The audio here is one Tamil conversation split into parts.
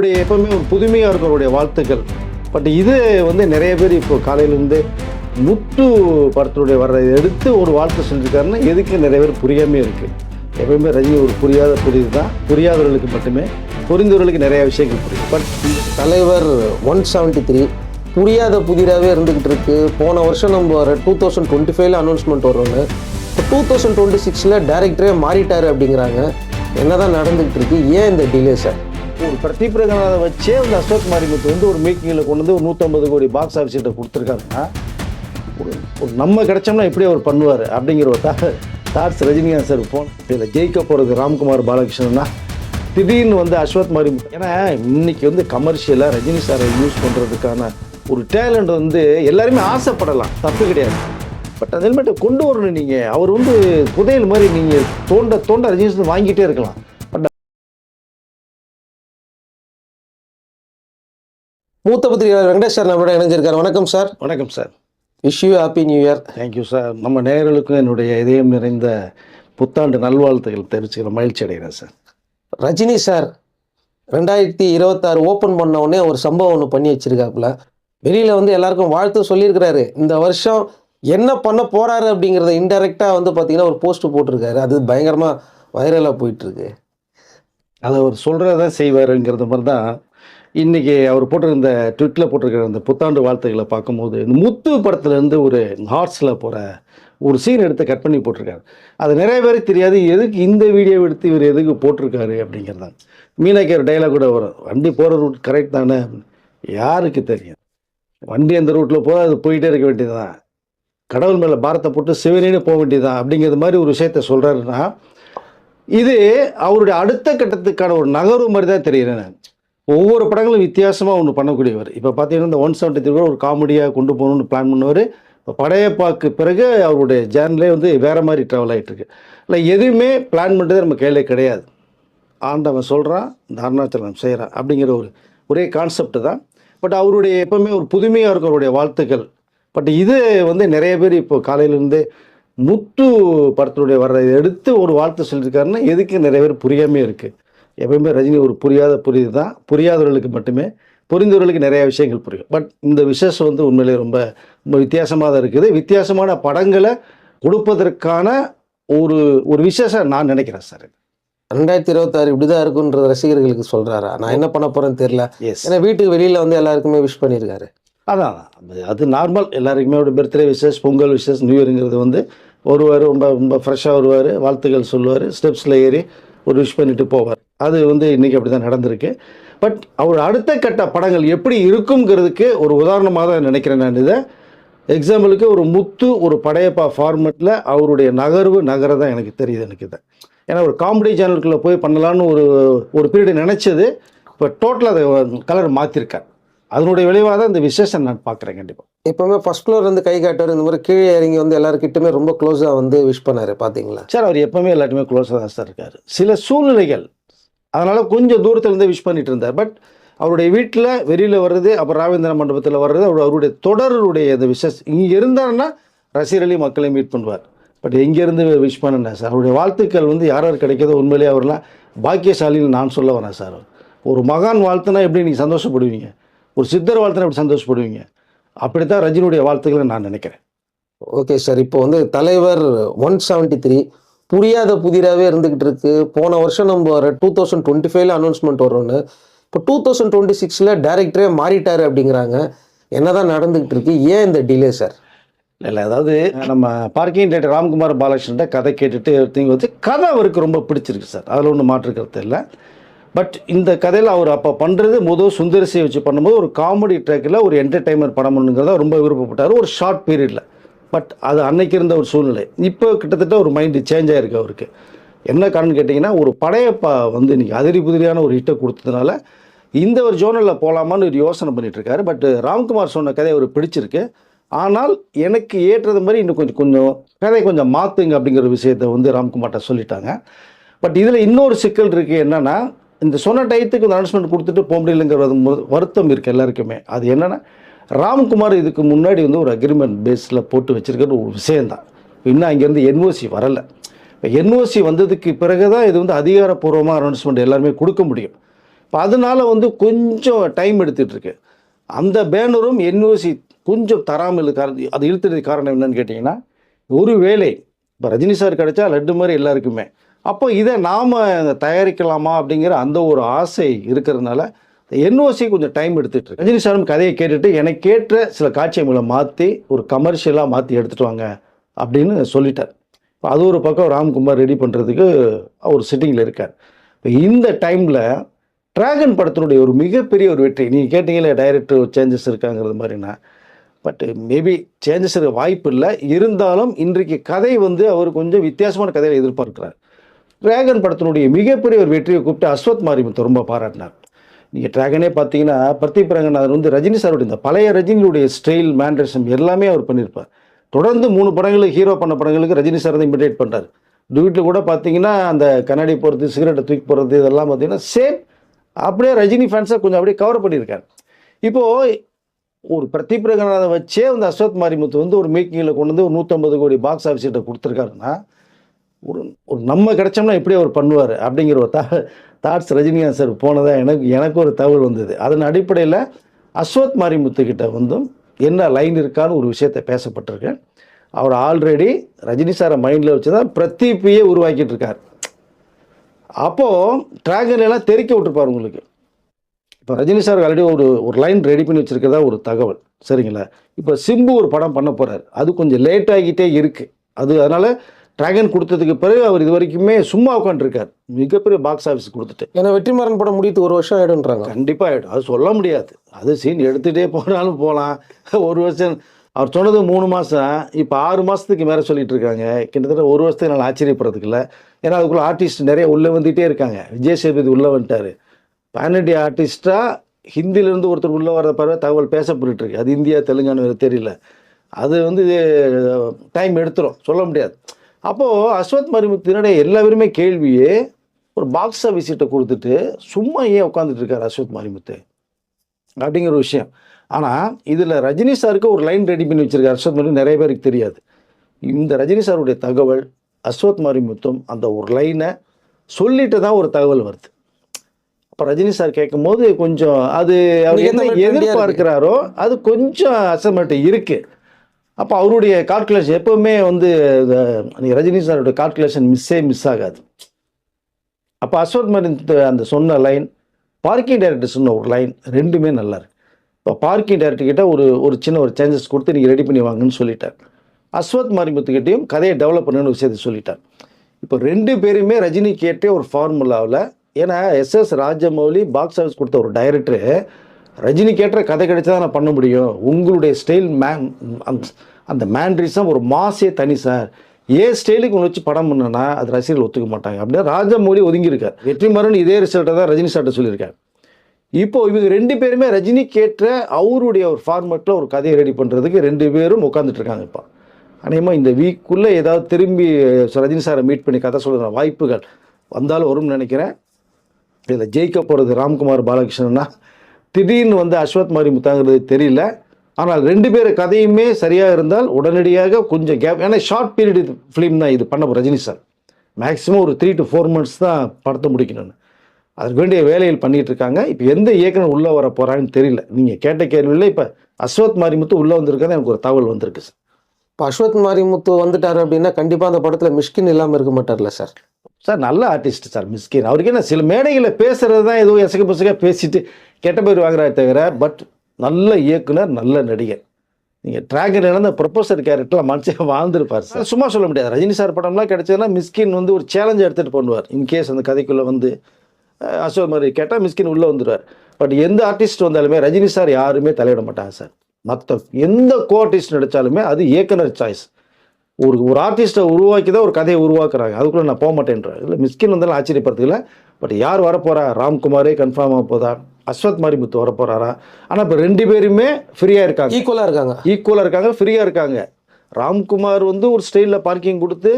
அவருடைய எப்பவுமே ஒரு புதுமையாக இருக்கும் அவருடைய வாழ்த்துக்கள். பட் இது வந்து நிறைய பேர் இப்போ காலையிலேருந்து முத்து படத்தினுடைய வர்றதை எடுத்து ஒரு வாழ்த்து செஞ்சுருக்காருன்னா எதுக்கு நிறைய பேர் புரியாமே இருக்குது எப்பவுமே ரஜினி ஒரு புரியாத புரியுது தான். புரியாதவர்களுக்கு மட்டுமே புரிந்தவர்களுக்கு நிறைய விஷயங்கள் புரியும் பட் தலைவர் ஒன் செவன்ட்டி த்ரீ புரியாத புதிராகவே இருந்துக்கிட்டு இருக்கு. போன வருஷம் நம்ம வர டூ தௌசண்ட் டுவெண்ட்டி ஃபைவ்ல அனௌன்ஸ்மெண்ட் வருவாங்க இப்போ டூ தௌசண்ட் டுவெண்ட்டி சிக்ஸில் டேரக்டரே மாறிட்டார் அப்படிங்கிறாங்க. என்ன தான் நடந்துகிட்டு இருக்கு? ஏன் இந்த டிலே சார் ஒரு பிரதீப் ரங்கநாதை வச்சே வந்து அசோக் மாரிமுத்து வந்து ஒரு மேக்கிங்கில் கொண்டு வந்து ஒரு நூற்றம்பது கோடி பாக்ஸ் ஆஃபீஸ்கிட்ட கொடுத்துருக்காருன்னா ஒரு ஒரு நம்ம கிடைச்சோம்னா எப்படி அவர் பண்ணுவார் அப்படிங்கிற ஒரு தாட்ஸ் ரஜினிகாந்த் சார் போன் இதில் ஜெயிக்க போகிறது ராம்குமார் பாலகிருஷ்ணன்னா திடீர்னு வந்து அஸ்வத் மாரி ஏன்னா இன்னைக்கு வந்து கமர்ஷியலாக ரஜினி சாரை யூஸ் பண்ணுறதுக்கான ஒரு டேலண்ட் வந்து எல்லாருமே ஆசைப்படலாம். தப்பு கிடையாது. பட் அது ஹெல்மெட்டை கொண்டு வரணும் நீங்கள் அவர் வந்து புதையல் மாதிரி நீங்கள் தோண்ட தோண்ட ரஜினி சார் வாங்கிட்டே இருக்கலாம். மூத்த பத்திரிகையாளர் வெங்கடேஷ் சார் நம்மளோட இணைஞ்சிருக்காரு. வணக்கம் சார். வணக்கம் sir. Wish you happy new year thank you sir நம்ம நேயர்களுக்கும் என்னுடைய இதயம் நிறைந்த புத்தாண்டு நல்வாழ்த்துக்கள் தெரிவிச்சுக்கிற மகிழ்ச்சி அடைகிறேன் சார் ரஜினி சார் ரெண்டாயிரத்தி இருபத்தாறு ஓப்பன் பண்ண உடனே ஒரு சம்பவம் ஒன்று பண்ணி வச்சிருக்காப்புல. வெளியில் வந்து எல்லாருக்கும் வாழ்த்து சொல்லியிருக்கிறாரு. இந்த வருஷம் என்ன பண்ண போறாரு அப்படிங்கிறத இன்டெரக்டாக வந்து பார்த்தீங்கன்னா ஒரு போஸ்ட் போட்டிருக்காரு. அது பயங்கரமாக வைரலாக போயிட்டுருக்கு அதை அவர் சொல்கிறத செய்வாருங்கிறது மாதிரி தான் இன்றைக்கி அவர் போட்டிருந்த ட்விட்டில் போட்டிருக்கிற அந்த புத்தாண்டு வாழ்த்துக்களை பார்க்கும்போது இந்த முத்து படத்துலேருந்து ஒரு ஹார்ட்ஸில் போகிற ஒரு சீன் எடுத்து கட் பண்ணி போட்டிருக்காரு. அது நிறைய பேருக்கு தெரியாது எதுக்கு இந்த வீடியோ எடுத்து இவர் எதுக்கு போட்டிருக்காரு அப்படிங்கிறதாங்க மீனாக்கி ஒரு டைலாக் கூட வரும். வண்டி போகிற ரூட் கரெக்ட் தானே? யாருக்கு தெரியும்? வண்டி அந்த ரூட்டில் போக அது போயிட்டே இருக்க வேண்டியதுதான். கடவுள் மேலே பாரத்தை போட்டு சிவனின்னு போக வேண்டியதுதான் அப்படிங்கிறது மாதிரி ஒரு விஷயத்த சொல்கிறாருன்னா இது அவருடைய அடுத்த கட்டத்துக்கான ஒரு நகர்வு மாதிரி தான் தெரியுறேன் நான். ஒவ்வொரு படங்களும் வித்தியாசமாக ஒன்று பண்ணக்கூடியவர். இப்போ பார்த்தீங்கன்னா இந்த ஒன் செவன்ட்டி த்ரீ ஒரு காமெடியாக கொண்டு போகணும்னு பிளான் பண்ணுவார் இப்போ படையப்பாக்கு பிறகு அவருடைய ஜேர்னலே வந்து வேறு மாதிரி ட்ராவல் ஆகிட்டுருக்கு இல்லை எதுவுமே பிளான் பண்ணுறது நம்ம கையிலே கிடையாது. ஆண்டவன் சொல்கிறான் இந்த அருணாச்சலம் செய்கிறான் அப்படிங்கிற ஒரு ஒரே கான்செப்ட் தான். பட் அவருடைய எப்போவுமே ஒரு புதுமையாக இருக்கும் அவருடைய வாழ்த்துக்கள். பட் இது வந்து நிறைய பேர் இப்போ காலையிலேருந்து முத்து படத்தினுடைய வர்றதை எடுத்து ஒரு வாழ்த்து சொல்லியிருக்காருன்னா எதுக்கு நிறைய பேர் புரியாமே இருக்குது எப்பவுமே ரஜினி ஒரு புரியாத புரியுது தான். புரியாதவர்களுக்கு மட்டுமே புரிந்தவர்களுக்கு நிறைய விஷயங்கள் புரியும். பட் இந்த விசேஷம் வந்து உண்மையிலே ரொம்ப ரொம்ப வித்தியாசமாக தான் இருக்குது. வித்தியாசமான படங்களை கொடுப்பதற்கான ஒரு ஒரு விசேஷம் நான் நினைக்கிறேன் சார். ரெண்டாயிரத்தி இருபத்தாறு இப்படி தான் இருக்குன்ற ரசிகர்களுக்கு சொல்கிறாரா நான் என்ன பண்ண போகிறேன்னு தெரியல. எஸ் ஏன்னா வீட்டுக்கு வெளியில் வந்து எல்லாருக்குமே விஷ் பண்ணியிருக்காரு. அதான் அது- நார்மல் எல்லாருக்குமே ஒரு பர்த்டே விசேஷ் பொங்கல் விசேஷ் நியூ இயருங்கிறது வந்து வருவார் ரொம்ப ரொம்ப ஃப்ரெஷ்ஷாக வருவார் வாழ்த்துக்கள் சொல்லுவார் ஸ்டெப்ஸில் ஏறி ஒரு விஷ் பண்ணிட்டு போவார். அது வந்து இன்றைக்கி அப்படி தான் நடந்திருக்கு. பட் அவர் அடுத்த கட்ட படங்கள் எப்படி இருக்குங்கிறதுக்கு ஒரு உதாரணமாக தான் நினைக்கிறேன் நான் இதை. எக்ஸாம்பிளுக்கு ஒரு முத்து ஒரு படையப்பா ஃபார்மெட்டில் அவருடைய நகர்வு நகர தான் எனக்கு தெரியுது எனக்கு இது. ஏன்னா ஒரு காமெடி சேனலுக்குள்ளே போய் பண்ணலான்னு ஒரு ஒரு பீரியட் நினச்சது இப்போ டோட்டலாக அதை கலர் மாற்றிருக்கார் அதனுடைய விளைவாக தான் இந்த விசேஷம் நான் பார்க்குறேன் கண்டிப்பாக எப்பவுமே ஃபர்ஸ்ட் ஃப்ளோர் இருந்து கை காட்டுவார் இந்த மாதிரி கீழே இறங்கி வந்து எல்லாருக்கிட்டுமே ரொம்ப க்ளோஸாக வந்து விஷ் பண்ணாரு பார்த்தீங்களா சார் அவர் எப்பவுமே எல்லாத்தையுமே க்ளோஸாக தான் சார் இருக்கார். சில சூழ்நிலைகள் அதனால் கொஞ்சம் தூரத்துலேருந்து விஷ் பண்ணிட்டு இருந்தார் பட் அவருடைய வீட்டில் வெளியில் வர்றது அப்புறம் ராவேந்திர மண்டபத்தில் வர்றது அவர் அவருடைய தொடருடைய அந்த விஷஸ் இங்கே இருந்தாருன்னா ரசிகர்களையும் மக்களை மீட் பண்ணுவார். பட் எங்கேருந்து விஷ் பண்ணேன் சார் அவருடைய வாழ்த்துக்கள் வந்து யார் யார் கிடைக்கிறதோ உண்மையிலேயே அவர்லாம் பாக்கியசாலின்னு நான் சொல்ல வரேன் சார் ஒரு மகான் வாழ்த்துனா எப்படி நீங்கள் சந்தோஷப்படுவீங்க? ஒரு சித்தர் வாழ்த்துனா எப்படி சந்தோஷப்படுவீங்க? அப்படித்தான் ரஜினியுடைய வாழ்த்துக்களை நான் நினைக்கிறேன். ஓகே சார் இப்போ வந்து தலைவர் ஒன் செவன்ட்டி த்ரீ புரியாத புதிராகவே இருந்துக்கிட்டு இருக்கு. போன வருஷம் நம்ம வர டூ தௌசண்ட் டுவெண்ட்டி ஃபைவ்ல அனௌன்ஸ்மெண்ட் வரும்னு இப்போ டூ தௌசண்ட் டுவெண்ட்டி சிக்ஸில் டேரக்டரே மாறிட்டாரு அப்படிங்கிறாங்க. என்னதான் நடந்துகிட்டு இருக்கு? ஏன் இந்த டிலே சார் இல்லை அதாவது நம்ம பார்க்கிங் டேரக்டர் ராம்குமார் பாலகிருஷ்ணன் கதை கேட்டுட்டு திங்க வந்து கதை அவருக்கு ரொம்ப பிடிச்சிருக்கு சார் அதில் ஒன்றும் மாற்று கருத்து இல்லை. பட் இந்த கதையில் அவர் அப்போ பண்ணுறது முதல் சுந்தரசியை வச்சு பண்ணும்போது ஒரு காமெடி ட்ராக்கில் ஒரு என்டர்டைன்மெண்ட் படம் ரொம்ப விருப்பப்பட்டார். ஒரு ஷார்ட் பீரியடில் பட் அது அன்னைக்கு இருந்த ஒரு சூழ்நிலை. இப்போ கிட்டத்தட்ட ஒரு மைண்டு சேஞ்ச் ஆகிருக்கு அவருக்கு. என்ன காரணம் கேட்டிங்கன்னா ஒரு படையப்பா வந்து இன்னைக்கு அதிரி புதிரியான ஒரு ஹிட்டை கொடுத்ததுனால இந்த ஒரு ஜோனலில் போகலாமான்னு ஒரு யோசனை பண்ணிகிட்டு இருக்காரு பட் ராம்குமார் சொன்ன கதை அவர் பிடிச்சிருக்கு. ஆனால் எனக்கு ஏற்றது மாதிரி இன்னும் கொஞ்சம் கொஞ்சம் கதை கொஞ்சம் மாற்றுங்க அப்படிங்கிற விஷயத்தை வந்து ராம்குமார்ட்ட சொல்லிட்டாங்க. பட் இதில் இன்னொரு சிக்கல் இருக்குது என்னென்னா இந்த சொன்ன டயத்துக்கு இந்த அனௌன்ஸ்மெண்ட் கொடுத்துட்டு போக முடியலங்கிற வருத்தம் இருக்குது எல்லாருக்குமே. அது என்னென்னா ராம்குமார் இதுக்கு முன்னாடி வந்து ஒரு அக்ரிமெண்ட் பேஸில் போட்டு வச்சுருக்கிற ஒரு விஷயந்தான் இன்னும் அங்கேருந்து என்ஓசி வரலை. இப்போ என்ஓசி வந்ததுக்கு பிறகு தான் இது வந்து அதிகாரப்பூர்வமாக அனௌன்ஸ்மெண்ட் எல்லாருமே கொடுக்க முடியும். இப்போ அதனால வந்து கொஞ்சம் டைம் எடுத்துகிட்ருக்கு அந்த பேனரும் என்ஓசி கொஞ்சம் தராமல் காரணம் அது இழுத்துறது காரணம் என்னன்னு கேட்டிங்கன்னா ஒரு வேலை இப்போ ரஜினி சார் கிடச்சா லட்டு மாதிரி எல்லாருக்குமே. அப்போ இதை நாம் தயாரிக்கலாமா அப்படிங்கிற அந்த ஒரு ஆசை இருக்கிறதுனால என்ஓசி கொஞ்சம் டைம் எடுத்துட்டு ரஜினி சாரும் கதையை கேட்டுட்டு எனக்கு கேட்ட சில காட்சியங்களை மாற்றி ஒரு கமர்ஷியலாக மாற்றி எடுத்துட்டு வாங்க அப்படின்னு சொல்லிட்டார். இப்போ அது ஒரு பக்கம் ராம்குமார் ரெடி பண்ணுறதுக்கு அவர் சிட்டிங்கில் இருக்கார். இப்போ இந்த டைமில் டிராகன் படத்தினுடைய ஒரு மிகப்பெரிய ஒரு வெற்றி நீங்கள் கேட்டீங்களே டைரக்டர் சேஞ்சஸ் இருக்காங்கிறது மாதிரினா பட் மேபி சேஞ்சஸ் இருக்க வாய்ப்பு இல்லை. இருந்தாலும் இன்றைக்கு கதை வந்து அவர் கொஞ்சம் வித்தியாசமான கதையை எதிர்பார்க்கிறார். டிராகன் படத்தினுடைய மிகப்பெரிய ஒரு வெற்றியை கூப்பிட்டு அஸ்வத் மாரிமுத்து ரொம்ப பாராட்டினார். நீங்கள் ட்ராகனே பார்த்தீங்கன்னா பிரதீப் ரங்கநாதன் வந்து ரஜினி சாருடைய இந்த பழைய ரஜினியுடைய ஸ்டைல் மேண்ட்ரேஷன் எல்லாமே அவர் பண்ணியிருப்பார். தொடர்ந்து மூணு படங்களுக்கு ஹீரோ பண்ண படங்களுக்கு ரஜினி சார் தான் இமிடேட் பண்ணுறாரு வீட்டில் கூட பார்த்தீங்கன்னா அந்த கண்ணாடி போகிறது சிகரெட்டை தூக்கி போகிறது இதெல்லாம் பார்த்தீங்கன்னா சேம் அப்படியே ரஜினி ஃபேன்ஸை கொஞ்சம் அப்படியே கவர் பண்ணியிருக்காரு. இப்போது ஒரு பிரதீப் ரங்கநாதன் வச்சே வந்து அஸ்வத் மாரிமுத்து வந்து ஒரு மேக்கிங்கில் கொண்டு வந்து ஒரு நூற்றம்பது கோடி பாக்ஸ் ஆஃபீஸ்கிட்ட கொடுத்துருக்காருன்னா ஒரு ஒரு நம்ம கிடைச்சோம்னா எப்படி அவர் பண்ணுவார் அப்படிங்கிற ஒரு த தாட்ஸ் ரஜினிகாந்த் சார் போனதாக எனக்கு எனக்கு ஒரு தகவல் வந்தது. அதன் அடிப்படையில் அஸ்வத் மாரிமுத்துக்கிட்ட வந்தும் என்ன லைன் இருக்கான்னு ஒரு விஷயத்தை பேசப்பட்டிருக்கேன். அவர் ஆல்ரெடி ரஜினி சாரை மைண்டில் வச்சு தான் பிரதீப்பையே உருவாக்கிட்டு இருக்கார். அப்போது டிராகன் எல்லாம் தெறிக்க விட்டுருப்பார் உங்களுக்கு. இப்போ ரஜினி சார் ஆல்ரெடி ஒரு ஒரு லைன் ரெடி பண்ணி வச்சுருக்கதா ஒரு தகவல். சரிங்களா? இப்போ சிம்பு ஒரு படம் பண்ண போகிறார் அது கொஞ்சம் லேட் ஆகிட்டே இருக்குது அது அதனால் டிராகன் கொடுத்ததுக்கு பிறகு அவர் இது வரைக்குமே சும்மா உட்காந்துருக்கார் மிகப்பெரிய பாக்ஸ் ஆஃபீஸ் கொடுத்துட்டு. ஏன்னா வெற்றிமாறன் படம் முடித்து ஒரு வருஷம் ஆயிடும்ன்றாங்க. கண்டிப்பாக ஆகிடும் அது சொல்ல முடியாது. அது சீன் எடுத்துகிட்டே போனாலும் போகலாம் ஒரு வருஷம் அவர் சொன்னது மூணு மாதம் இப்போ ஆறு மாதத்துக்கு மேலே சொல்லிட்டு இருக்காங்க. கிட்டத்தட்ட ஒரு வருஷத்துக்கு நான் ஆச்சரியப்படுறதுக்கு இல்லை. ஏன்னா அதுக்குள்ளே ஆர்டிஸ்ட் நிறைய உள்ளே வந்துகிட்டே இருக்காங்க. விஜய் சேதுபதி உள்ளே வந்துட்டார். பேன் இண்டியா ஆர்டிஸ்ட்டாக ஹிந்திலேருந்து ஒருத்தர் உள்ளே வர பிறகு தகவல் பேசப்பட்டு இருக்கு. அது இந்தியா தெலுங்கானா வேறு தெரியல. அது வந்து டைம் எடுத்துரும். சொல்ல முடியாது. அப்போது அஸ்வத் மரிமுத்தினுடைய எல்லாருமே கேள்வியே ஒரு பாக்ஸ் ஆஃபீஸ்கிட்ட கொடுத்துட்டு சும்மா ஏன் உட்காந்துட்டு இருக்காரு அஸ்வத் மாரிமுத்து? அப்படிங்கிற விஷயம். ஆனால் இதில் ரஜினி சாருக்கு ஒரு லைன் ரெடி பண்ணி வச்சிருக்காரு அஸ்வத் மாரிமுத்து நிறைய பேருக்கு தெரியாது. இந்த ரஜினி சாருடைய தகவல் அஸ்வத் மாரிமுத்தும் அந்த ஒரு லைனை சொல்லிட்டு தான் ஒரு தகவல் வருது. அப்போ ரஜினி சார் கேட்கும் போது கொஞ்சம் அது அவர் என்ன? எதிர்பார்க்கிறாரோ அது கொஞ்சம் அசமெண்ட் இருக்குது அப்போ அவருடைய கால்குலேஷன் எப்பவுமே வந்து இந்த- ரஜினி சாரோட கால்குலேஷன் மிஸ்ஸே மிஸ் ஆகாது. அப்போ அஸ்வத் மரின் அந்த சொன்ன லைன் பார்க்கிங் டைரக்டர் சொன்ன ஒரு லைன் ரெண்டுமே நல்லா இருக்கு. இப்போ பார்க்கிங் டைரக்டர்கிட்ட ஒரு ஒரு சின்ன ஒரு சேஞ்சஸ் கொடுத்து நீங்கள் ரெடி பண்ணி வாங்கன்னு சொல்லிட்டார். அஸ்வத் மாரிமுத்துக்கிட்டையும் கதையை டெவலப் பண்ணணும்னு விஷயத்தை சொல்லிட்டார். இப்போ ரெண்டு பேருமே ரஜினி கேட்டே ஒரு ஃபார்முலாவில் ஏன்னா எஸ்எஸ் ராஜமௌலி பாக்ஸ் ஆஃபீஸ் கொடுத்த ஒரு டைரக்டரு ரஜினி கேட்ட கதை கிடைச்சா நான் பண்ண முடியும். உங்களுடைய ஸ்டைல் மேன் அந்த அந்த ஒரு மாசே தனி சார் ஏன் ஸ்டைலுக்கு ஒன்று வச்சு படம் பண்ணனா அது ரசிகர்கள் ஒத்துக்க மாட்டாங்க. அப்படின்னா ராஜமௌலி ஒதுங்கியிருக்கார். வெற்றிமாறன் இதே ரிசல்ட்டை தான் ரஜினி சார்ட்ட சொல்லியிருக்காரு. இப்போ இவங்க ரெண்டு பேருமே ரஜினி கேட்ட அவருடைய ஒரு ஃபார்மேட்டில் ஒரு கதையை ரெடி பண்ணுறதுக்கு ரெண்டு பேரும் உட்காந்துட்டு இருக்காங்க இப்போ. அநேகமாக இந்த வீக்குள்ளே ஏதாவது திரும்பி ரஜினி சாரை மீட் பண்ணி கதை சொல்கிற வாய்ப்புகள் வந்தாலும் வரும்னு நினைக்கிறேன். இதில் ஜெயிக்க போகிறது ராம்குமார் பாலகிருஷ்ணன்னா திடீர்னு வந்து அஸ்வத் மாரி முத்தாங்கிறது தெரியல. ஆனால் ரெண்டு பேர் கதையுமே சரியாக இருந்தால் உடனடியாக கொஞ்சம் கேப் ஏன்னா ஷார்ட் பீரியட் ஃபிலிம் தான் இது பண்ண போகிறோம் ரஜினி சார் மேக்ஸிமம் ஒரு த்ரீ டு ஃபோர் மந்த்ஸ் தான் படத்தை முடிக்கணும்னு. அதுக்கு வேண்டிய வேலைகள் பண்ணிட்டு இருக்காங்க. இப்போ எந்த இயக்குனர் உள்ளே வர போகிறான்னு தெரியல. நீங்கள் கேட்ட கேள்வியில் இப்போ அஸ்வத் மாரிமுத்து உள்ளே வந்திருக்காது எனக்கு ஒரு தகவல் வந்திருக்கு சார் இப்போ அஸ்வத் மாரிமுத்து வந்துட்டாரு அப்படின்னா கண்டிப்பாக அந்த படத்தில் மிஷ்கின் இல்லாமல் இருக்க மாட்டார்ல சார் சார் நல்ல ஆர்டிஸ்ட் சார் மிஸ்கின் அவருக்கு என்ன சில மேடைகளில் பேசுறது தான் ஏதோ எசக பசக பேசிட்டு கெட்ட பேர் வாங்குறாரு தவிர பட் நல்ல இயக்குனர் நல்ல நடிகர். நீங்கள் டிராகன் இழந்த ப்ரொபோசர் கேரக்டரில் மனுஷன் வாழ்ந்துருப்பார் சார் சும்மா சொல்ல முடியாது. ரஜினி சார் படம்லாம் கிடைச்சதுன்னா மிஸ்கின் வந்து ஒரு சேலஞ்ச் எடுத்துகிட்டு பண்ணுவார் இன்கேஸ் அந்த கதைக்குள்ளே வந்து அசோக் மாதிரி கேட்டால் மிஸ்கின் உள்ளே வந்துடுவார் பட் எந்த ஆர்டிஸ்ட் வந்தாலுமே ரஜினி சார் யாருமே தலையிட மாட்டாங்க சார் மற்ற எந்த கோ ஆர்டிஸ்ட் நடித்தாலுமே அது இயக்குனர் சாய்ஸ் ஒரு ஒரு ஆர்டிஸ்ட்டை உருவாக்கி தான் ஒரு கதையை உருவாக்குறாங்க. அதுக்குள்ளே நான் போக மாட்டேன்றேன் இல்லை மிஸ்கின் வந்தாலும் ஆச்சரியப்படுறதுல பட் யார் வரப்போறா? ராம்குமாரே கன்ஃபார்ம் ஆக போதா? அஸ்வத் மாரிமுத்து வரப்போறாரா? ஆனால் இப்போ ரெண்டு பேருமே ஃப்ரீயாக இருக்காங்க. ஈக்குவலாக இருக்காங்க. ஈக்குவலாக இருக்காங்க ஃப்ரீயாக இருக்காங்க. ராம்குமார் வந்து ஒரு ஸ்டைலில் பார்க்கிங் கொடுத்து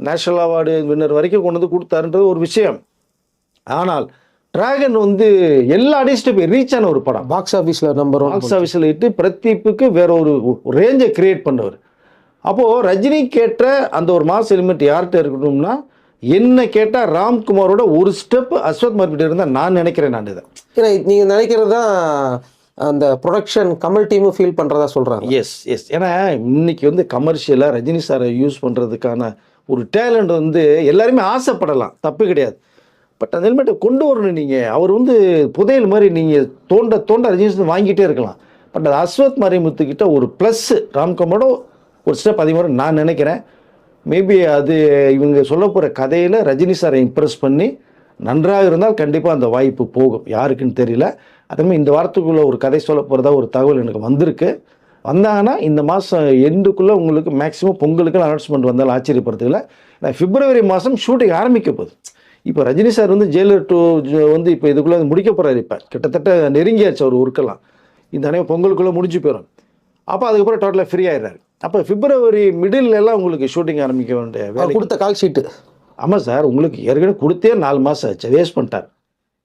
நேஷனல் அவார்டு வின்னர் வரைக்கும் கொண்டு வந்து கொடுத்தாருன்றது ஒரு விஷயம். ஆனால் டிராகன் வந்து எல்லா ஆர்டிஸ்ட்டும் போய் ரீச் ஆன ஒரு படம். பாக்ஸ் ஆஃபீஸில் நம்பர் ஒன் பாக்ஸ் ஆஃபீஸில் இட்டு பிரதீப்புக்கு வேற ஒரு ரேஞ்சை கிரியேட் பண்ணவர். அப்போது ரஜினி கேட்ட அந்த ஒரு மாஸ் எலிமெண்ட் யார்கிட்ட இருக்கணும்னா என்ன கேட்டால் ராம்குமாரோட ஒரு ஸ்டெப் அஸ்வத் மார்க்கிட்ட இருந்தால் நான் நினைக்கிறேன் நான் இதை. ஏன்னா நீங்கள் நினைக்கிறது தான் அந்த ப்ரொடக்ஷன் கமல் டீமும் ஃபீல் பண்ணுறதா சொல்கிறாங்க எஸ் எஸ் ஏன்னா இன்னைக்கு வந்து கமர்ஷியலாக ரஜினி சாரை யூஸ் பண்ணுறதுக்கான ஒரு டேலண்ட் வந்து எல்லாருமே ஆசைப்படலாம். தப்பு கிடையாது. பட் அந்த ஹெல்மெட்டை கொண்டு வரணும் நீங்கள் அவர் வந்து புதையல் மாதிரி நீங்கள் தோண்ட தோண்ட ரஜினி சார் வாங்கிட்டே இருக்கலாம். பட் அது அஸ்வத் மறைமுத்துக்கிட்ட ஒரு ப்ளஸ்ஸு ராம்கமோட ஒரு ஸ்டெப் அதிகமாக நான் நினைக்கிறேன். மேபி அது இவங்க சொல்ல போகிற கதையில் ரஜினி சாரை இம்ப்ரெஸ் பண்ணி நன்றாக இருந்தால் கண்டிப்பாக அந்த வாய்ப்பு போகும். யாருக்குன்னு தெரியல. அதேமாதிரி இந்த வாரத்துக்குள்ளே ஒரு கதை சொல்ல போகிறதா ஒரு தகவல் எனக்கு வந்திருக்கு. வந்தாங்கன்னா இந்த மாதம் எண்டுக்குள்ளே உங்களுக்கு மேக்ஸிமம் பொங்கலுக்கு அனௌன்ஸ்மெண்ட் வந்தாலும் ஆச்சரியப்படுறதுல நான் பிப்ரவரி மாதம் ஷூட்டிங் ஆரம்பிக்க போகுது. இப்போ ரஜினி சார் வந்து ஜெயிலர் டூ வந்து இப்போ இதுக்குள்ளே முடிக்க போகிறார் இப்போ. கிட்டத்தட்ட நெருங்கியாச்சு அவர் ஒர்க்கெல்லாம் இந்த அனைவரும் பொங்கலுக்குள்ளே முடிஞ்சு போயிடும் அப்போ அதுக்கப்புறம் டோட்டலாக ஃப்ரீ ஆயிடுறாரு. அப்போ பிப்ரவரி மிடில் எல்லாம் உங்களுக்கு ஷூட்டிங் ஆரம்பிக்க வேண்டிய வேலை கொடுத்த கால் ஷீட்டு ஆமாம் சார் உங்களுக்கு ஏற்கனவே கொடுத்தே நாலு மாதம் ஆச்சு வேஸ்ட் பண்ணிட்டார்.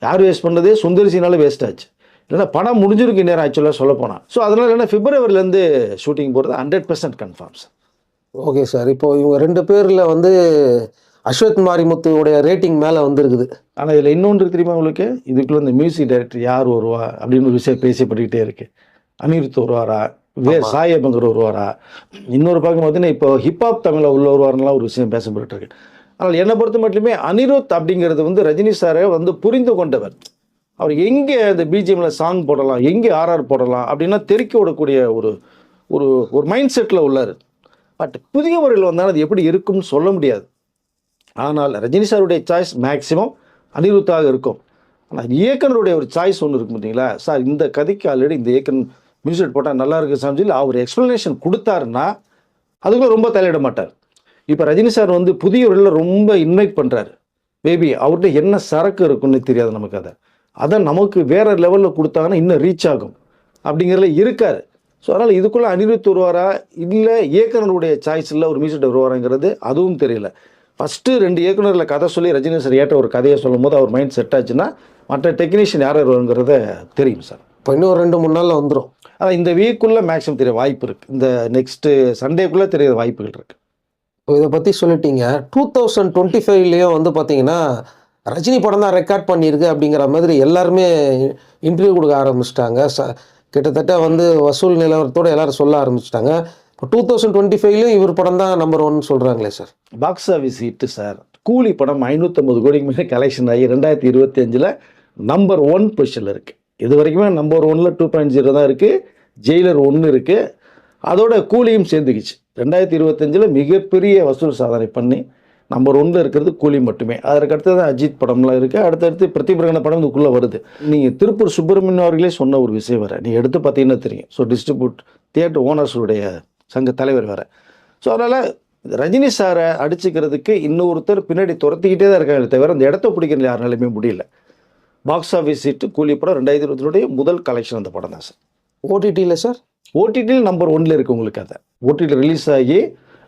யார் வேஸ்ட் பண்ணதே சுந்தரிசினால வேஸ்ட் ஆச்சு. இல்லைன்னா படம் முடிஞ்சிருக்கு நேரம் ஆக்சுவலாக சொல்ல போனால் ஸோ அதனால் என்ன பிப்ரவரிலேருந்து ஷூட்டிங் போகிறது hundred percent confirm sir okay sir இப்போ இவங்க ரெண்டு பேரில் வந்து அஸ்வத் மாரிமுத்துவோடைய ரேட்டிங் மேலே வந்திருக்குது. ஆனால் இதில் இன்னொன்று தெரியுமா உங்களுக்கு? இதுக்குள்ள இந்த மியூசிக் டைரக்டர் யார் வருவா? அப்படின்னு ஒரு விஷயம் பேசப்பட்டுக்கிட்டே இருக்கு. அனிருத் வருவாரா? வே ஆமா. வருவாரா இன்னொரு பக்கம் பார்த்தீங்கன்னா இப்போ ஹிப்ஹாப் தமிழில் உள்ள வருவாருலாம் ஒரு விஷயம் பேசப்பட்டு இருக்கு ஆனால் என்னை பொறுத்த மட்டுமே அனிருத் அப்படிங்கிறது வந்து ரஜினி சாரை வந்து புரிந்து கொண்டவர். அவர் எங்கே அந்த பிஜிஎம்மில் சாங் போடலாம் எங்கே ஆர்ஆர் போடலாம் அப்படின்னா தெறிக்க விடக்கூடிய ஒரு ஒரு ஒரு மைண்ட் செட்டில் உள்ளார். பட் முறையில் வந்தாலும் அது எப்படி இருக்கும்னு சொல்ல முடியாது. ஆனால் ரஜினி சாருடைய சாய்ஸ் மேக்சிமம் அனிருத்தாக இருக்கும். ஆனால் இயக்குனருடைய ஒரு சாய்ஸ் ஒன்று இருக்கும் பார்த்தீங்களா? சார் இந்த கதைக்கு ஆல்ரெடி இந்த இயக்கன் மியூசிக் போட்டால் நல்லா இருக்கு சார் அவர் எக்ஸ்ப்ளனேஷன் கொடுத்தாருன்னா அதுக்குள்ள ரொம்ப தலையிட மாட்டார். இப்போ ரஜினி சார் வந்து புதியவர்களில் ரொம்ப இன்வைட் பண்ணுறாரு மேபி அவர்கிட்ட என்ன சரக்கு இருக்குன்னு தெரியாது நமக்கு அதை. அதை நமக்கு வேற லெவலில் கொடுத்தாங்கன்னா இன்னும் ரீச் ஆகும். அப்படிங்கிறதுல இருக்கார். ஸோ அதனால் இதுக்குள்ளே அனிருத் வருவாரா? இல்லை இயக்குனருடைய சாய்ஸில் ஒரு மியூசிக் வருவாராங்கிறது அதுவும் தெரியல. ஃபஸ்ட்டு ரெண்டு இயக்குனரில் கதை சொல்லி ரஜினி சார் ஏற்ற ஒரு கதையை சொல்லும் போது அவர் மைண்ட் செட் ஆச்சுன்னா மற்ற டெக்னீஷியன் யார் வருங்கிறத தெரியும் சார். இப்போ இன்னும் ரெண்டு மூணு நாளில் வந்துடும் ஆனால் இந்த வீக்குள்ளே மேக்ஸிமம் தெரிய வாய்ப்பு இருக்குது இந்த நெக்ஸ்ட்டு சண்டேக்குள்ளே தெரிய வாய்ப்புகள் இருக்குது இப்போ இதை பற்றி சொல்லிட்டீங்க. டூ தௌசண்ட் டுவெண்ட்டி ஃபைவ்லேயும் வந்து பார்த்தீங்கன்னா ரஜினி படம் தான் ரெக்கார்ட் பண்ணியிருக்கு அப்படிங்கிற மாதிரி எல்லாருமே இன்டர்வியூ கொடுக்க ஆரம்பிச்சிட்டாங்க. ச கிட்டத்தட்ட வந்து வசூல் நிலவரத்தோடு எல்லாரும் சொல்ல ஆரம்பிச்சிட்டாங்க. இப்போ டூ தௌசண்ட் டுவெண்ட்டி ஃபைவ்லையும் இவர் படம் தான் நம்பர் ஒன் சொல்கிறாங்களே sir. Box office hit sir. Coolie படம் ஐநூற்றம்பது கோடிக்கு மேலே கலெக்ஷன் ஆகி ரெண்டாயிரத்தி இருபத்தி அஞ்சில் நம்பர் ஒன் பொசிஷனில் இருக்குது இது வரைக்குமே நம்பர் ஒனில் டூ பாயிண்ட் ஜீரோ தான் இருக்குது ஜெயிலர் ஒன்று இருக்குது அதோட கூலியும் சேர்ந்துக்கிச்சு. ரெண்டாயிரத்தி இருபத்தஞ்சில் மிகப்பெரிய வசூல் சாதனை பண்ணி நம்பர் ஒன்றில் இருக்கிறது கூலி மட்டுமே. அதற்கு அடுத்தது தான் அஜித் படம்லாம் இருக்குது அடுத்தடுத்து பிரதிபிரகண படம் இதுக்குள்ளே வருது. நீங்கள் திருப்பூர் சுப்பிரமணியம் அவர்களே சொன்ன ஒரு விஷயம் வேறு. நீங்கள் எடுத்து பார்த்தீங்கன்னா தெரியும்? ஸோ டிஸ்ட்ரிபியூட் தியேட்டர் ஓனர்ஸுடைய சங்க தலைவர் வேறு. ஸோ அதனால் ரஜினி சாரை அடிச்சுக்கிறதுக்கு இன்னொருத்தர் பின்னாடி துரத்திக்கிட்டே தான் இருக்காங்க தவிர அந்த இடத்த பிடிக்கிறது யாருனாலுமே முடியல. பாக்ஸ் ஆஃபீஸ் சீட்டு கூலி படம் ரெண்டாயிரத்தி இருபத்தினுடைய முதல் கலெக்ஷன் அந்த படம் தான் சார் ஓடிடியில் சார் ஓடிடியில் நம்பர் ஒன்ல இருக்கு உங்களுக்கு அதை. ஓடிடியில் ரிலீஸ் ஆகி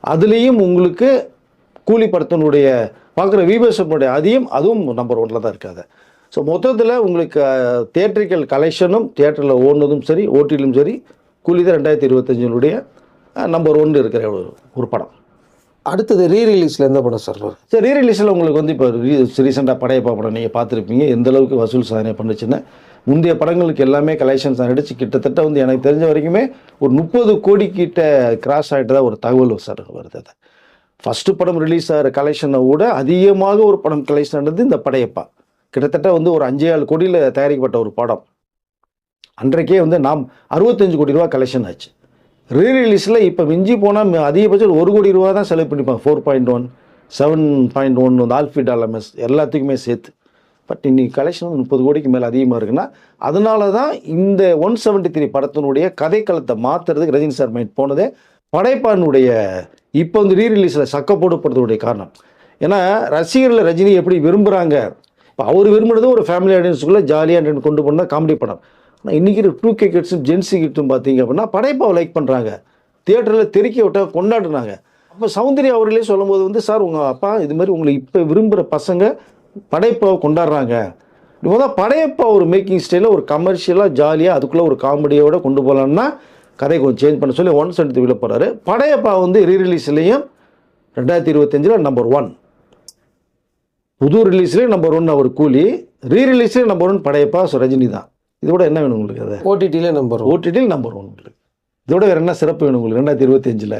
அதுலேயும் உங்களுக்கு கூலி படத்தினுடைய பார்க்குற விபேஷனுடைய அதையும் அதுவும் நம்பர் ஒன்ல தான் இருக்காது ஸோ மொத்தத்தில் உங்களுக்கு தியேட்ரிக்கல் கலெக்ஷனும் தியேட்டரில் ஓடுனதும் சரி ஓடிடிலும் சரி கூலி தான் ரெண்டாயிரத்தி இருபத்தஞ்சினுடைய நம்பர் ஒன்று இருக்கிற ஒரு ஒரு படம். அடுத்தது ரீ ரிலீஸில் எந்த படம் சார் வரும்? ரீ ரிலீஸில் உங்களுக்கு வந்து இப்போ ரீசெண்டாக படையப்பா படம் நீங்கள் பார்த்துருப்பீங்க. எந்த அளவுக்கு வசூல் சாதனை பண்ணுச்சுன்னு. முந்தைய படங்களுக்கு எல்லாமே கலெக்ஷன்ஸ் அடித்து கிட்டத்தட்ட வந்து எனக்கு தெரிஞ்ச வரைக்குமே ஒரு முப்பது கோடி கிட்ட கிராஸ் ஆகிட்டு தான் ஒரு தகவல் சார் வருது அது. ஃபஸ்ட்டு படம் ரிலீஸ் ஆகிற கலெக்ஷனை விட அதிகமாக ஒரு படம் கலெக்ஷன் ஆனது இந்த படையப்பா. கிட்டத்தட்ட வந்து ஒரு அஞ்சு ஏழு கோடியில் தயாரிக்கப்பட்ட ஒரு படம். அன்றைக்கே வந்து நாம் அறுபத்தஞ்சு கோடி ரூபா கலெக்ஷன் ஆச்சு. ரீ ரிலீஸில் இப்போ மிஞ்சி போனால் அதிகபட்சம் ஒரு கோடி ரூபா தான் செலவு பண்ணிப்பாங்க. Four point one seven point one வந்து ஆல்ஃபி டாலமஸ் எல்லாத்துக்குமே சேர்த்து. பட் இன்றைக்கி கலெக்ஷன் வந்து முப்பது கோடிக்கு மேலே அதிகமாக இருக்குன்னா அதனால தான் இந்த ஒன் செவன்ட்டி த்ரீ படத்தினுடைய கதைக்களத்தை மாற்றுறதுக்கு ரஜினி சார் மைண்ட் போனதே படைப்பானுடைய இப்போ வந்து ரீரிலீஸில் ரிலீஸில் சக்கப்போடுப்படுறதுடைய காரணம். ஏன்னா ரசிகர்கள் ரஜினி எப்படி விரும்புகிறாங்க இப்போ அவர் விரும்புனது ஒரு ஃபேமிலி ஆடியன்ஸுக்குள்ளே ஜாலியாக கொண்டு போனால் காமெடி படம். ஆனால் இன்றைக்கி டூ கே கிட்ஸும் ஜென்சி கிட்ஸும் பார்த்தீங்க அப்படின்னா படைப்பாவை லைக் பண்ணுறாங்க தியேட்டரில் தெருக்கி விட்டால் கொண்டாடுனாங்க அப்போ சௌந்தர்யா அவர்களே சொல்லும்போது வந்து சார் உங்கள் அப்பா இது மாதிரி உங்களை இப்போ விரும்புகிற பசங்க படைப்பாவை கொண்டாடுறாங்க. இப்போ தான் படையப்பா ஒரு மேக்கிங் ஸ்டைலில் ஒரு கமர்ஷியலாக ஜாலியாக அதுக்குள்ளே ஒரு காமெடியோட கொண்டு போகலான்னா கதை கொஞ்சம் சேஞ்ச் பண்ண சொல்லி ஒன் சென்ட் விழ போகிறாரு படையப்பா வந்து ரீ ரிலீஸ்லேயும் ரெண்டாயிரத்தி இருபத்தஞ்சில் நம்பர் ஒன் புது ரிலீஸ்லேயும் நம்பர் ஒன் அவர் கூலி ரீ ரிலீஸ்லேயும் number one Padayappa so Rajini தான். இதோட என்ன வேணும் உங்களுக்கு அதை? ஓடிடியில் நம்பர் ஓடிடியில் நம்பர் ஒன் உங்களுக்கு. இதோட வேறு என்ன சிறப்பு வேணும் உங்களுக்கு? ரெண்டாயிரத்தி இருபத்தஞ்சில்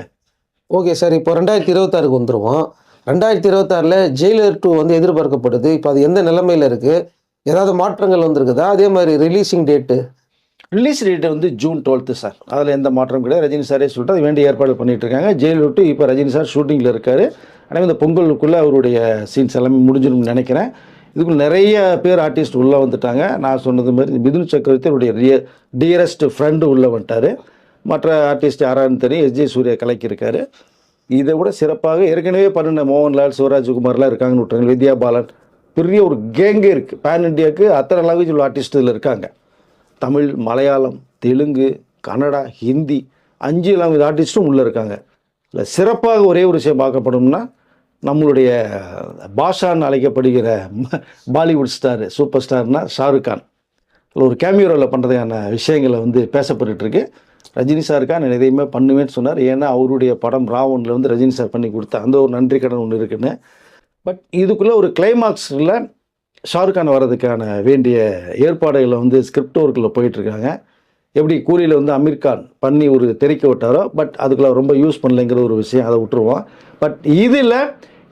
ஓகே சார் இப்போ ரெண்டாயிரத்தி இருபத்தாறுக்கு வந்துருவோம். ரெண்டாயிரத்தி இருபத்தாறில் ஜெயிலர் டூ வந்து எதிர்பார்க்கப்படுது. இப்போ அது எந்த நிலைமையில் இருக்குது ஏதாவது மாற்றங்கள் வந்திருக்குதா? அதே மாதிரி ரிலீசிங் டேட்டு ரிலீஸ் டேட் வந்து ஜூன் டுவெல்த்து சார் அதில் எந்த மாற்றம் கிடையாது. ரஜினி சாரே சொல்லிட்டு அது வேண்டிய ஏற்பாடு பண்ணிட்டு இருக்காங்க ஜெயில் விட்டு இப்போ ரஜினி சார் ஷூட்டிங்கில் இருக்கார். ஆனால் இந்த பொங்கலுக்குள்ளே அவருடைய சீன்ஸ் எல்லாமே முடிஞ்சிடும்னு நினைக்கிறேன். இதுக்குள்ள நிறைய பேர் ஆர்டிஸ்ட் உள்ளே வந்துட்டாங்க. நான் சொன்னது மாதிரி மிதுன் சக்கரவர்த்தியுடைய ரிய டியரஸ்ட் ஃப்ரெண்டு உள்ளே வந்துட்டார். மற்ற ஆர்டிஸ்ட் யாரான்னு தெரியும் எஸ்ஜே சூர்யா கலக்கியிருக்காரு இதை விட சிறப்பாக ஏற்கனவே பண்ணின மோகன்லால் சிவராஜ்குமார்லாம் இருக்காங்கன்னு விட்டாங்க வித்யா பாலன் பெரிய ஒரு கேங்கே இருக்குது பேன் இண்டியாவுக்கு அத்தனை லாங்குவேஜ் உள்ள ஆர்டிஸ்ட் இதில் இருக்காங்க. தமிழ் மலையாளம் தெலுங்கு கன்னடா ஹிந்தி அஞ்சு லாங்குவேஜ் ஆர்டிஸ்ட்டும் உள்ளே இருக்காங்க. இல்லை சிறப்பாக ஒரே ஒரு விஷயம் பார்க்கப்படும்னா நம்மளுடைய பாஷான்னு அழைக்கப்படுகிற ம- பாலிவுட் ஸ்டார் சூப்பர் ஸ்டார்னால் ஷாருக் கான். ஒரு கேமியோ பண்ணுறதையான பண்ணுறதுக்கான விஷயங்களை வந்து பேசப்பட்டுருக்கு ரஜினி சாருக்கான் நான் எதையுமே பண்ணுவேன்னு சொன்னார். ஏன்னா அவருடைய படம் ராவனில் வந்து ரஜினி சார் பண்ணி கொடுத்த அந்த ஒரு நன்றி கடன் ஒன்று இருக்குன்னு. பட் இதுக்குள்ளே ஒரு கிளைமாக்ஸில் ஷாருக் கான் வர்றதுக்கான வேண்டிய ஏற்பாடுகளை வந்து ஸ்கிரிப்ட் ஒர்க்கில் போயிட்டுருக்காங்க எப்படி கூலியில் வந்து அமீர்கான் பண்ணி ஒரு தெரிக்க விட்டாரோ பட் அதுக்குள்ள ரொம்ப யூஸ் பண்ணலைங்கிற ஒரு விஷயம் அதை விட்டுருவோம். பட் இதில்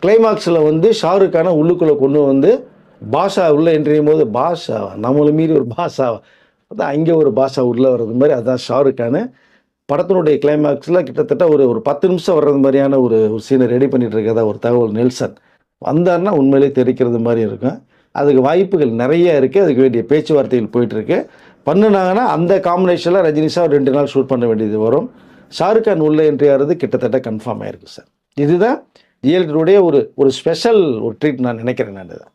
கிளைமாக்ஸில் வந்து ஷாருக்கான உள்ளுக்குள்ளே கொண்டு வந்து பாஷா உள்ளே என்ட்ரியும் போது பாஷா நம்மளை மீறி ஒரு பாஷா. அதான் அங்கே ஒரு பாஷா உள்ளே வர்றது மாதிரி அதுதான் ஷாருக்கான படத்தினுடைய கிளைமேக்ஸில் கிட்டத்தட்ட ஒரு ஒரு பத்து நிமிஷம் வர்றது மாதிரியான ஒரு ஒரு சீனை ரெடி பண்ணிகிட்டு இருக்கதா ஒரு தகவல் நெல்சன். வந்தாருன்னா உண்மையிலேயே தெரிக்கிறது மாதிரி இருக்கும். அதுக்கு வாய்ப்புகள் நிறைய இருக்குது அதுக்கு வேண்டிய பேச்சுவார்த்தைகள் போயிட்டுருக்கு. பண்ணுனாங்கன்னா அந்த காம்பினேஷனில் ரஜினி சார் ரெண்டு நாள் ஷூட் பண்ண வேண்டியது வரும். ஷாருக்கான் உள்ளே உள்ள என்ட்ரி ஆகிறது கிட்டத்தட்ட கன்ஃபார்ம் ஆயிருக்கு சார். இதுதான் ஜிஎல்டியுடைய ஒரு ஒரு ஸ்பெஷல் ஒரு ட்ரீட் நான் நினைக்கிறேன் நான் இதை.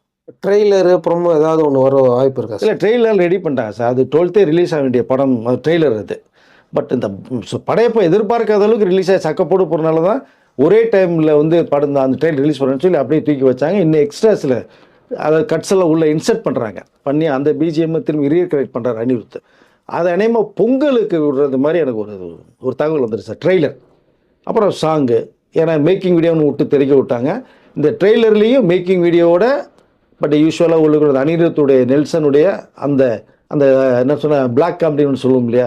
ட்ரெய்லரு ப்ரொமோ ஏதாவது ஒன்று வர வாய்ப்பு இருக்கா இல்லை ட்ரெய்லர் ரெடி பண்ணிட்டாங்க சார். அது டுவெல்த்தே ரிலீஸ் ஆக வேண்டிய படம் அது ட்ரெய்லர் அது. பட் இந்த படையப்போ எதிர்பார்க்காத அளவுக்கு ரிலீஸ் ஆகி சக்கப்போடு போகிறனால தான் ஒரே டைமில் வந்து படம் அந்த ட்ரெயில் ரிலீஸ் பண்ணுறேன்னு சொல்லி அப்படியே தூக்கி வச்சாங்க. இன்னும் எக்ஸ்ட்ராஸில் அதை கட்ஸ் எல்லாம் உள்ளே இன்சர்ட் பண்ணுறாங்க பண்ணி அந்த பிஜிஎம் திரும்பி ரீகரெக்ட் பண்ணுறாரு அனிருத். அது அநேகமாக பொங்கலுக்கு விடுறது மாதிரி எனக்கு ஒரு ஒரு தகவல் வந்துடுச்சு சார். ட்ரெய்லர் அப்புறம் சாங்கு ஏன்னா மேக்கிங் வீடியோன்னு விட்டு தெரிக்க விட்டாங்க. இந்த ட்ரெய்லர்லேயும் மேக்கிங் வீடியோவோட பட் யூஸ்வலாக உள்ளுக்குறது அனிருத்துடைய நெல்சனுடைய அந்த அந்த என்ன சொன்ன பிளாக் காமெடின்னு சொல்லுவோம் இல்லையா?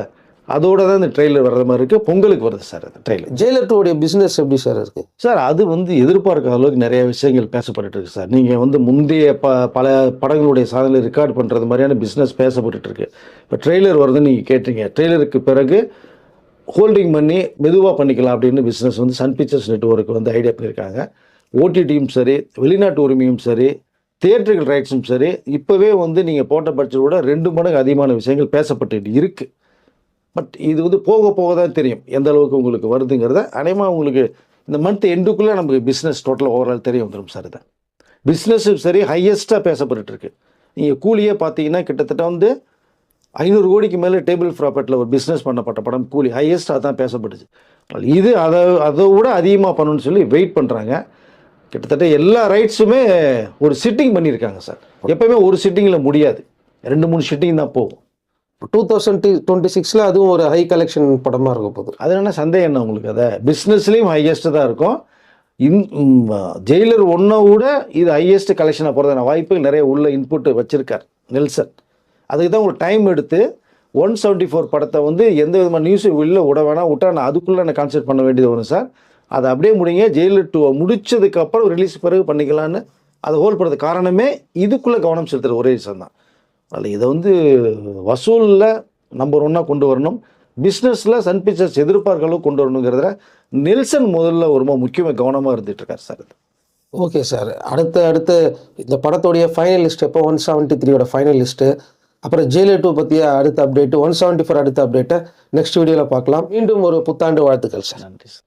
அதோட தான் இந்த ட்ரெய்லர் வர்ற மாதிரி இருக்குது பொங்கலுக்கு வருது சார் அந்த ட்ரெய்லர் ஜெயிலர் டூடைய பிஸ்னஸ் எப்படி சார் இருக்கு? சார் அது வந்து எதிர்பார்க்காத அளவுக்கு நிறைய விஷயங்கள் பேசப்பட்டுட்டு இருக்கு சார் நீங்கள் வந்து முந்தைய ப பல படங்களுடைய சாதனை ரெக்கார்ட் பண்ணுறது மாதிரியான பிஸ்னஸ் பேசப்பட்டுட்டு இருக்கு. இப்போ ட்ரெய்லர் வருதுன்னு நீங்கள் கேட்டீங்க. ட்ரெய்லருக்கு பிறகு ஹோல்டிங் பண்ணி மெதுவாக பண்ணிக்கலாம் அப்படின்னு பிஸ்னஸ் வந்து சன் பிக்சர்ஸ் நெட்வொர்க் வந்து ஐடியா பண்ணியிருக்காங்க. ஓடிடியும் சரி வெளிநாட்டு உரிமையும் சரி தியேட்டர்கள் ரைட்ஸும் சரி இப்போவே வந்து நீங்கள் போட்ட பட்ஜெட் விட ரெண்டு மடங்கு அதிகமான விஷயங்கள் பேசப்பட்டு இருக்குது பட் இது வந்து போக போக தான் தெரியும் எந்த அளவுக்கு உங்களுக்கு வருதுங்கிறத. அநேகமாக உங்களுக்கு இந்த மந்த் எண்டுக்குள்ளே நமக்கு பிஸ்னஸ் டோட்டல் ஓவரால் தெரிய வந்துடும் சார் இதை. பிஸ்னஸும் சரி ஹையஸ்ட்டாக பேசப்பட்டுருக்கு நீங்கள் கூலியே பார்த்தீங்கன்னா கிட்டத்தட்ட வந்து ஐநூறு கோடிக்கு மேலே டேபிள் ப்ராப்பர்ட்டில் ஒரு பிஸ்னஸ் பண்ணப்பட்ட படம் கூலி ஹையஸ்ட்டாக தான் பேசப்பட்டுச்சு. இது அதை அதை விட அதிகமாக பண்ணணும்னு சொல்லி வெயிட் பண்ணுறாங்க கிட்டத்தட்ட எல்லா ரைட்ஸுமே ஒரு சிட்டிங் பண்ணியிருக்காங்க சார். எப்பவுமே ஒரு சிட்டிங்கில் முடியாது. ரெண்டு மூணு சிட்டிங் தான் போகும். டூ தௌசண்ட் டுவெண்ட்டி சிக்ஸில் அதுவும் ஒரு ஹை கலெக்ஷன் படமாக இருக்க போகுது. அது என்ன சந்தேகம் என்ன உங்களுக்கு அதை? பிஸ்னஸ்லேயும் ஹையஸ்ட்டு தான் இருக்கும். இன் ஜெயிலர் ஒன்றை விட இது ஹையஸ்ட் கலெக்ஷனாக போகிறதான வாய்ப்புகள் நிறைய உள்ள இன்புட் வச்சுருக்கார் நெல்சன். அதுக்கு தான் உங்களுக்கு டைம் எடுத்து ஒன் செவன்ட்டி ஃபோர் படத்தை வந்து எந்த விதமான நியூஸும் வெளில விட வேணாம். விட்டா நான் அதுக்குள்ளே நான் கான்சென்ட் பண்ண வேண்டியது வரும் சார். அதை அப்படியே முடிங்க. ஜெயிலர் டூவை முடிச்சதுக்கப்புறம் ரிலீஸ் பிறகு பண்ணிக்கலான்னு அதை ஹோல் பண்ணுறது காரணமே இதுக்குள்ளே கவனம் செலுத்துகிற ஒரே விஷயம் தான். அதில் இதை வந்து வசூலில் நம்பர் ஒன்னாக கொண்டு வரணும். பிஸ்னஸில் சன் பிக்சர்ஸ் எதிர்பார்க்க கொண்டு வரணுங்கிறதுல நெல்சன் முதல்ல ரொம்ப முக்கியமாக கவனமாக இருந்துகிட்ருக்கார் சார் இது ஓகே சார் அடுத்த அடுத்து இந்த படத்துடைய ஃபைனல் லிஸ்ட் எப்போ? ஒன் செவன்ட்டி த்ரீயோட ஃபைனல் லிஸ்ட்டு அப்புறம் ஜெயிலே டூ பற்றிய அடுத்த அப்டேட்டு ஒன் செவன்ட்டி ஃபோர் அடுத்த அப்டேட்டை நெக்ஸ்ட் வீடியோவில் பார்க்கலாம். மீண்டும் ஒரு புத்தாண்டு வாழ்த்துக்கள் சார் நன்றி சார்